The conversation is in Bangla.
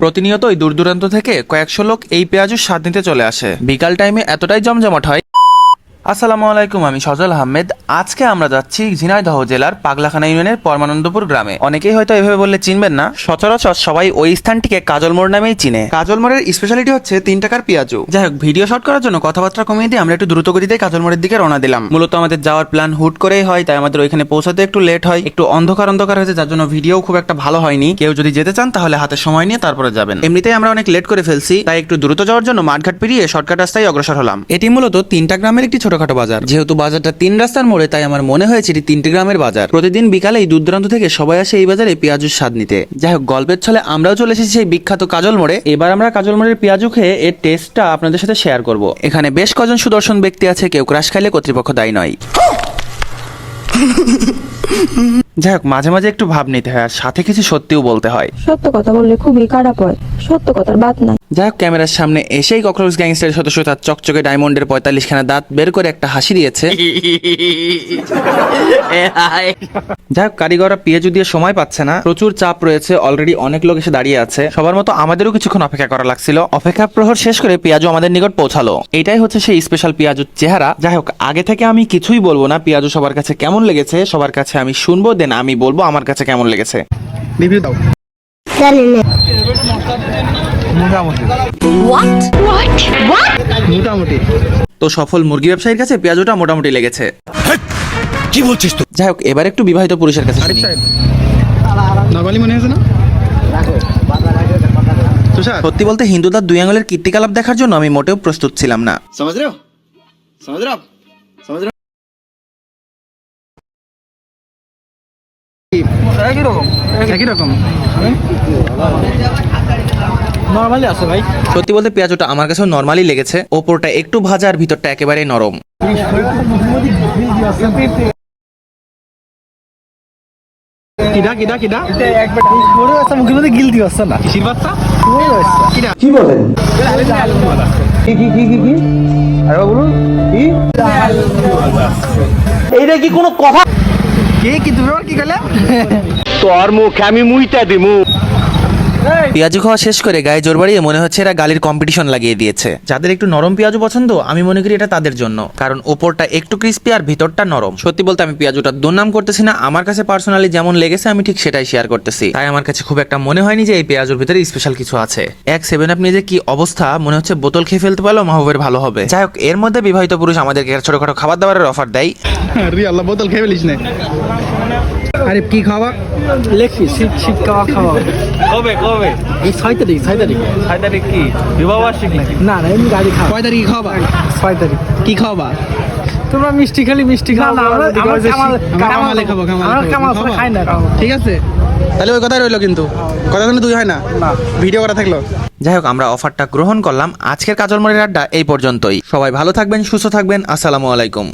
প্রতিনিয়তই দূর দূরান্ত থেকে কয়েকশো লোক এই পেঁয়াজুর স্বাদ নিতে চলে আসে। বিকাল টাইমে এতটাই জমজমাট হয় আসসালামু আলাইকুম আমি সজল আহমেদ। আজকে আমরা যাচ্ছি ঝিনাইদহ জেলার পাগলাখানা ইউনিয়নের পরমানন্দপুর গ্রামে। অনেকেই হয়তো এভাবে বললে চিনবেন না। সচরাচর সবাই ওই স্থানটিকে কাজল মোড় নামেই চিনে। কাজল মোড়ের স্পেশালিটি হচ্ছে তিন টাকার পেঁয়াজু। যাই হোক ভিডিও শট করার জন্য কথাবার্তা কমিয়ে দিয়ে আমরা একটু দ্রুত গতিতে কাজল মোড়ের দিকে রওনা দিলাম। মূলত আমাদের যাওয়ার প্ল্যান হুট করেই হয় তাই আমাদের ওইখানে পৌঁছাতে একটু লেট হয়। একটু অন্ধকার অন্ধকার হয়েছে যার জন্য ভিডিও খুব একটা ভালো হয়নি। কেউ যদি যেতে চান তাহলে হাতে সময় নিয়ে তারপরে যাবেন। এমনিতেই আমরা অনেক লেট করে ফেলছি তাই একটু দ্রুত যাওয়ার জন্য মাঠঘাট পেরিয়ে শর্টকাট রাস্তায় অগ্রসর হলাম। এটি মূলত তিনটা গ্রামের একটি ছোটখাটো বাজার। যেহেতু বাজারটা তিন রাস্তার মোড়ে, তাই আমার মনে হয়েছে এটি তিনটি গ্রামের বাজার। প্রতিদিন বিকালে এই দূরদূরান্ত থেকে সবাই আসে এই বাজারে পেঁয়াজুর স্বাদ নিতে। যাই হোক, গল্পের ছলে আমরাও চলে এসেছি সেই বিখ্যাত কাজল মোড়ে। এবার আমরা কাজল মোড়ের পেঁয়াজু খেয়ে এর টেস্টটা আপনাদের সাথে শেয়ার করব। এখানে বেশ কজন সুদর্শন ব্যক্তি আছে, কেউ ক্রাশ খাইলে কর্তৃপক্ষ দায়ী নয়। যাই হোক মাঝে মাঝে একটু ভাব নিতে হয় আর সাথে কিছু সত্যিও বলতে হয়। সত্য কথা বললে খুবই খারাপ হয়। সত্য কথার বাদ নাই। যাই হোক ক্যামেরার সামনে এসেই ককরোচ গ্যাংস্টারের সদস্য তার চকচকে ডায়মন্ডের পঁয়তাল্লিশ খানা দাঁত বের করে একটা হাসি দিয়েছে। যাই হোক কারিগররা পেঁয়াজু দিয়ে সময় পাচ্ছে না। প্রচুর চাপ রয়েছে অলরেডি অনেক লোক এসে দাঁড়িয়ে আছে। সবার মতো আমাদেরও কিছুক্ষণ অপেক্ষা করা লাগছিল। অপেক্ষা প্রহর শেষ করে পেঁয়াজু আমাদের নিকট পৌঁছালো। এটাই হচ্ছে সেই স্পেশাল পেঁয়াজুর চেহারা। যাই হোক আগে থেকে আমি কিছুই বলব না পেঁয়াজু সবার কাছে কেমন লেগেছে? সবার কাছে আমি শুনব দেন আমি বলব আমার কাছে কেমন লেগেছে। রিভিউ দাও। মোটামুটি। তো সফল মুরগি ব্যবসায়ীর কাছে পেঁয়াজুটা মোটামুটি লেগেছে। কি বলছিস তুই? যাই হোক এবার একটু বিবাহিত পুরুষের কাছে শুনি। নর্মালি মনে হয়েছে না? সত্যি বলতে হিন্দুদার দুই আঙুলের কীর্তিকলাপ দেখার জন্য আমি মোটেও প্রস্তুত ছিলাম না। একই রকম। একই রকম। নর্মালি আছে ভাই। সত্যি বলতে পেঁয়াজটা আমার কাছেও নর্মালি লেগেছে। ওপরটা একটু ভাজা আর ভিতরটা একেবারে নরম। কিডা কিডা কিডা? হচ্ছে মুখের মধ্যে গিলতি হচ্ছে না? কিসির বাচ্চা? কিডা? কি বলেন? কি কি কি কি কি? আরে বলুন কি? এইটা কি কোনো কথা? কি কি তুমি কি কইলে? তোর মুখে আমি মুইটা দিমু। পেঁয়াজু খাওয়া শেষ করে গায়ে জোর বাড়িয়ে মনে হচ্ছে এরা গালির কম্পিটিশন লাগিয়ে দিয়েছে। যাদের একটু নরম পেঁয়াজু পছন্দ আমি মনে করি এটা তাদের জন্য। কারণ ওপরটা একটু ক্রিস্পি আর ভিতরটা নরম। সত্যি বলতে আমি পেঁয়াজুটা দুর্নাম করতেছি না আমার কাছে পার্সোনালি যেমন লেগেছে আমি ঠিক সেটাই শেয়ার করতেছি। তাই আমার কাছে খুব একটা মনে হয়নি যে এই পেঁয়াজুর ভিতরে স্পেশাল কিছু আছে। এক সেভেন আপ নিয়ে যে কি অবস্থা মনে হচ্ছে বোতল খেয়ে ফেলতে পারলেও মাহবুবের ভালো হবে। যাই হোক এর মধ্যে বিবাহিত পুরুষ আমাদেরকে ছোটখাটো খাবার দাবারের অফার দেয়। আরে আল্লাহ বোতল খেয়ে ফেলিস না। আরে কি খাওয়া? লেখি শীত শীত খাওয়া খাওয়া কবে কবে? এই ছয় তারিখ ছয় তারিখ। ছয় তারিখ কি? বিবাহ বার্ষিক নাকি? না না এমনি গাড়ি খাওয়া। কয় তারিখে খাওয়াবা ছয় তারিখ। কি খাওয়াবা তোমরা মিষ্টি খালি মিষ্টি খাও না, আমরা- কামাল- খাব, কামালে? খাই না ঠিক আছে। তাহলে ওই কথাই রইল কিন্তু। কথা কিন্তু তুই হয় না? ভিডিও করা থাকল? যাই হোক আমরা অফারটা গ্রহণ করলাম। আজকের কাজলমণির আড্ডা এই পর্যন্তই। সবাই ভালো থাকবেন সুস্থ থাকবেন। আসসালামু আলাইকুম।